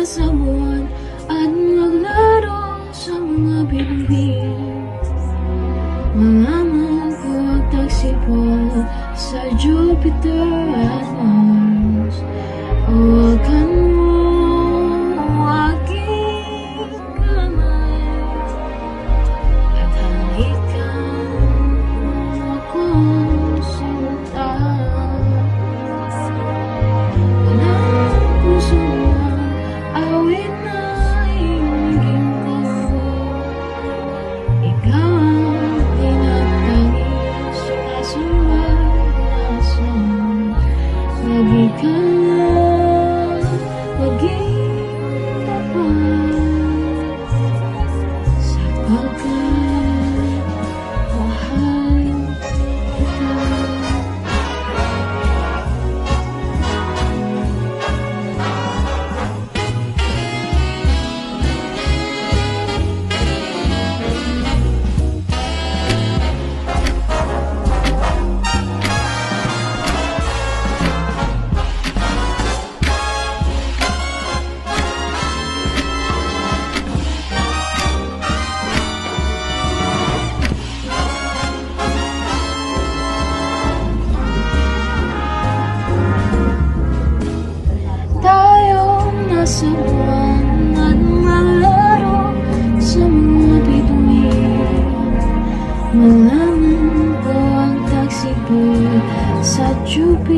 na sa buwan At maglaro sa mga bibig Mga mangkot Sa Jupiter at Mars. Oh, 一个人。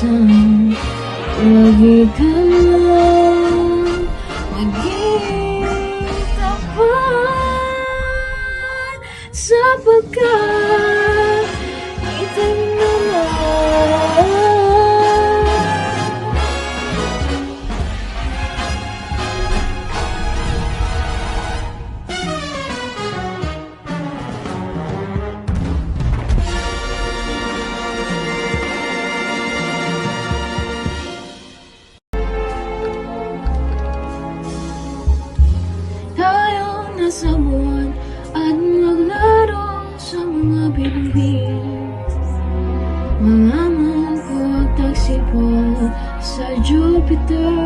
lagi galau lagi tak puas apakah sa mga bibig. Mga magkotag sipon sa Jupiter.